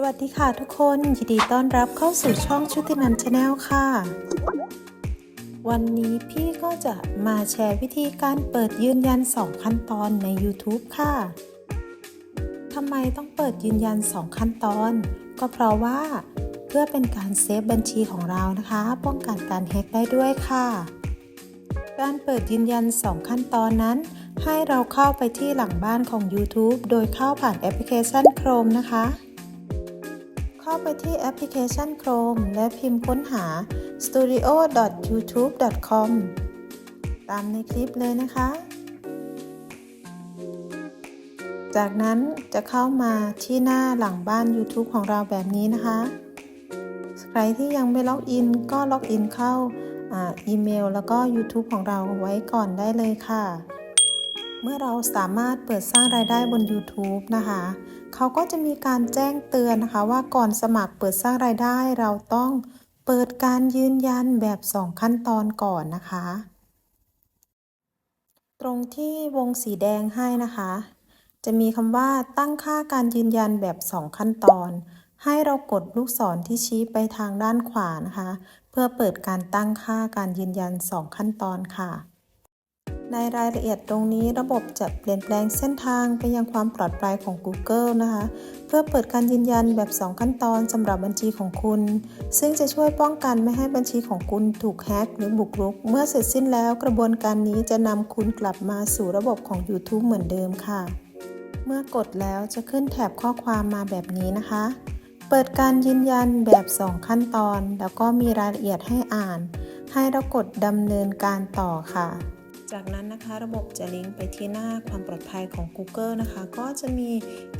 สวัสดีค่ะทุกคนยินดีต้อนรับเข้าสู่ช่องชุตินันชาแนลค่ะ วันนี้พี่ก็จะมาแชร์วิธีการเปิดยืนยัน 2 ขั้นตอนใน YouTube ค่ะทำไมต้องเปิดยืนยัน 2 ขั้นตอน ก็เพราะว่าเพื่อเป็นการเซฟบัญชีของเรานะคะ ป้องกันการแฮ็กได้ด้วยค่ะ การเปิดยืนยัน 2 ขั้นตอนนั้น ให้เราเข้าไปที่หลังบ้านของ YouTube โดยเข้าผ่านแอปพลิเคชัน Chrome นะคะ เข้าไปที่แอปพลิเคชัน Chrome และพิมพ์ค้นหา studio.youtube.com ตามในคลิปเลยนะคะ จากนั้นจะเข้ามาที่หน้าหลังบ้าน YouTube ของเราแบบนี้นะคะ ใครที่ยังไม่ล็อกอินก็ล็อกอินเข้าอาอีเมลแล้วก็ YouTube ของเราไว้ก่อนได้เลยค่ะ เมื่อเราสามารถเปิดสร้างรายได้บน YouTube นะคะ เขาก็จะมีการแจ้งเตือนนะคะ ว่าก่อนสมัครเปิดสร้างรายได้เราต้องเปิดการยืนยันแบบ 2 ขั้นตอนก่อนนะคะ ตรงที่วงสีแดงให้นะคะ จะมีคำว่าตั้งค่าการยืนยันแบบ 2 ขั้นตอน ให้เรากดลูกศรที่ชี้ไปทางด้านขวานะคะ เพื่อเปิดการตั้งค่าการยืนยัน 2 ขั้นตอนค่ะ ในรายละเอียดตรงนี้ระบบจะเปลี่ยนแปลงเส้นทางไปยังความปลอดภัยของ Google นะคะ เพื่อเปิดการยืนยันแบบ 2 ขั้นตอนสำหรับบัญชีของคุณ ซึ่งจะช่วยป้องกันไม่ให้บัญชีของคุณถูกแฮ็กหรือบุกรุก เมื่อเสร็จสิ้นแล้วกระบวนการนี้จะนำคุณกลับมาสู่ระบบของ YouTube เหมือนเดิมค่ะ เมื่อกดแล้วจะขึ้นแถบข้อความมาแบบนี้นะคะ เปิดการยืนยันแบบ 2 ขั้นตอน แล้วก็มีรายละเอียดให้อ่าน ให้เรากดดำเนินการต่อค่ะ จากนั้นนะคะระบบจะลิงก์ไปที่หน้าความปลอดภัยของ Google นะคะ ก็จะมี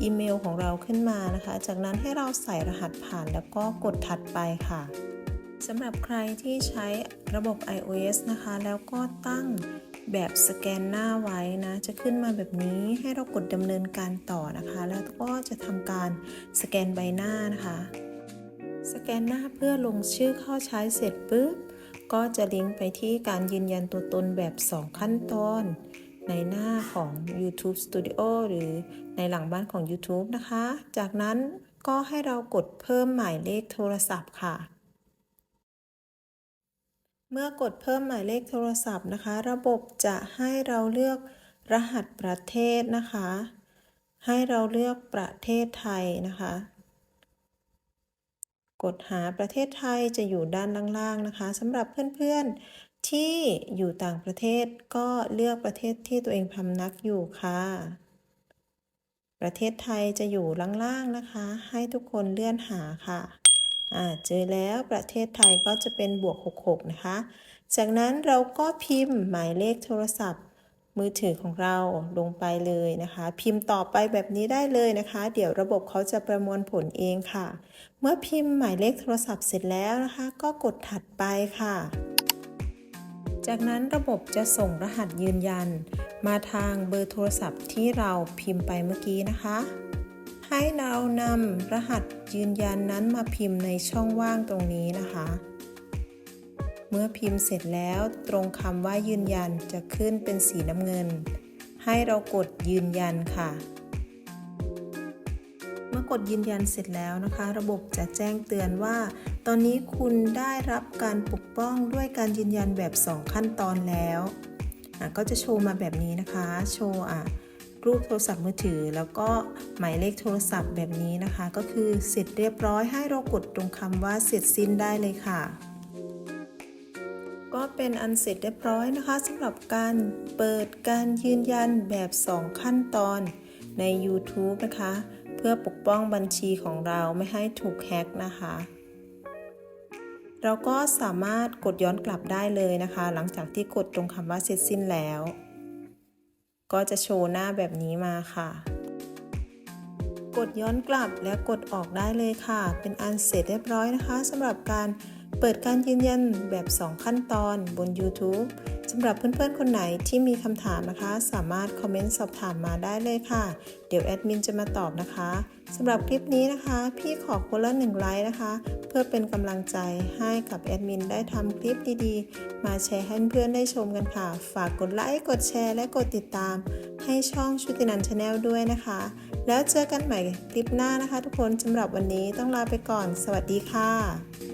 อีเมลของเราขึ้นมานะคะ จากนั้นให้เราใส่รหัสผ่านแล้วก็กดถัดไปค่ะสำหรับใครที่ใช้ระบบ iOS นะคะ แล้วก็ตั้งแบบสแกนหน้าไว้นะ จะขึ้นมาแบบนี้ให้เรากดดำเนินการต่อนะคะ แล้วก็จะทำการสแกนใบหน้านะคะ สแกนหน้าเพื่อลงชื่อเข้าใช้เสร็จปุ๊บ ก็จะลิงก์ไปที่การยืนยันตัวตนแบบ 2 ขั้นตอน ในหน้าของ YouTube Studio หรือในหลังบ้านของ YouTube นะคะ จากนั้นก็ให้เรากดเพิ่มหมายเลขโทรศัพท์ค่ะ เมื่อกดเพิ่มหมายเลขโทรศัพท์นะคะ ระบบจะให้เราเลือกรหัสประเทศนะคะ ให้เราเลือกประเทศไทยนะคะ กดหาประเทศไทยจะอยู่ด้านล่างๆนะคะสำหรับเพื่อนๆที่อยู่ต่างประเทศก็เลือกประเทศที่ตัวเองพำนักอยู่ค่ะ ประเทศไทยจะอยู่ล่างๆนะคะ ให้ทุกคนเลื่อนหาค่ะอ่าเจอแล้วประเทศไทยก็จะเป็นบวก 66 นะคะ จากนั้นเราก็พิมพ์หมายเลขโทรศัพท์ มือถือของเราลงไปเลยนะคะ พิมพ์ต่อไปแบบนี้ได้เลยนะคะ เดี๋ยวระบบเขาจะประมวลผลเองค่ะ เมื่อพิมพ์หมายเลขโทรศัพท์เสร็จแล้วนะคะ ก็กดถัดไปค่ะ จากนั้นระบบจะส่งรหัสยืนยัน มาทางเบอร์โทรศัพท์ที่เราพิมพ์ไปเมื่อกี้นะคะ ให้เรานำรหัสยืนยันนั้นมาพิมพ์ในช่องว่างตรงนี้นะคะ เมื่อพิมพ์เสร็จแล้วตรงคำว่ายืนยันจะขึ้นเป็นสีน้ำเงิน ให้เรากดยืนยันค่ะ เมื่อกดยืนยันเสร็จแล้วนะคะ ระบบจะแจ้งเตือนว่า ตอนนี้คุณได้รับการปกป้องด้วยการยืนยันแบบ 2 ขั้นตอนแล้วก็จะโชว์มาแบบนี้นะคะ โชว์อะรูปโทรศัพท์มือถือ แล้วก็หมายเลขโทรศัพท์แบบนี้นะคะ ก็คือเสร็จเรียบร้อยให้เรากดตรงคำว่าเสร็จสิ้นได้เลยค่ะ ก็เป็นอันเสร็จเรียบร้อยนะคะสำหรับการเปิดการยืนยันแบบ 2 ขั้นตอนใน YouTube นะคะ เพื่อปกป้องบัญชีของเราไม่ให้ถูกแฮ็กนะคะ เราก็สามารถกดย้อนกลับได้เลยนะคะ หลังจากที่กดตรงคำว่าเสร็จสิ้นแล้ว ก็จะโชว์หน้าแบบนี้มาค่ะ กดย้อนกลับและกดออกได้เลยค่ะ เป็นอันเสร็จเรียบร้อยนะคะสำหรับการ เปิดการยืนยันแบบ 2 ขั้นตอนบน YouTube สำหรับเพื่อนๆ คนไหนที่มีคำถามนะคะ สามารถคอมเมนต์สอบถามมาได้เลยค่ะ เดี๋ยวแอดมินจะมาตอบนะคะสำหรับคลิปนี้นะคะ พี่ขอคนละหนึ่งไลค์นะคะ เพื่อเป็นกำลังใจให้กับแอดมินได้ทำคลิปดีๆ มาแชร์ให้เพื่อนๆได้ชมกันค่ะ ฝากกดไลค์กดแชร์และกดติดตาม ให้ช่องชุตินันชาแนลด้วยนะคะ แล้วเจอกันใหม่คลิปหน้านะคะ ทุกคนสำหรับวันนี้ต้องลาไปก่อน สวัสดีค่ะ